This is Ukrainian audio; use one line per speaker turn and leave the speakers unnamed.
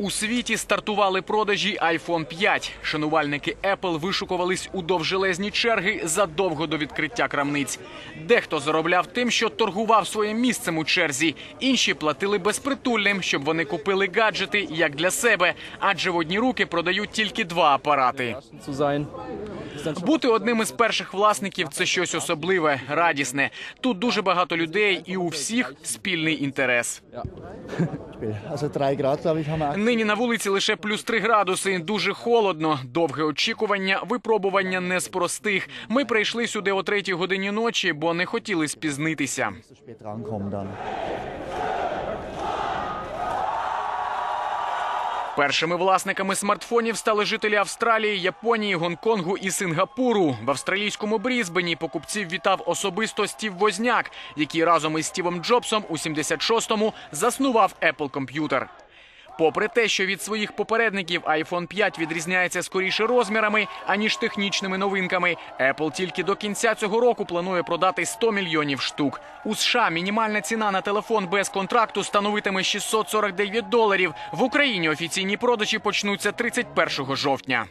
У світі стартували продажі iPhone 5. Шанувальники Apple вишукувались у довжелезні черги задовго до відкриття крамниць. Дехто заробляв тим, що торгував своїм місцем у черзі. Інші платили безпритульним, щоб вони купили гаджети як для себе, адже в одні руки продають тільки два апарати. Бути одним із перших власників це щось особливе, радісне. Тут дуже багато людей, і у всіх спільний інтерес. Нині на вулиці лише плюс 3 градуси. Дуже холодно. Довге очікування, випробування не з простих. Ми прийшли сюди о третій годині ночі, бо не хотіли спізнитися. Першими власниками смартфонів стали жителі Австралії, Японії, Гонконгу і Сингапуру. В австралійському Брізбені покупців вітав особисто Стів Возняк, який разом із Стівом Джобсом у 76-му заснував Apple Computer. Попри те, що від своїх попередників iPhone 5 відрізняється скоріше розмірами, аніж технічними новинками, Apple тільки до кінця цього року планує продати 100 мільйонів штук. У США мінімальна ціна на телефон без контракту становитиме 649 доларів. В Україні офіційні продажі почнуться 31 жовтня.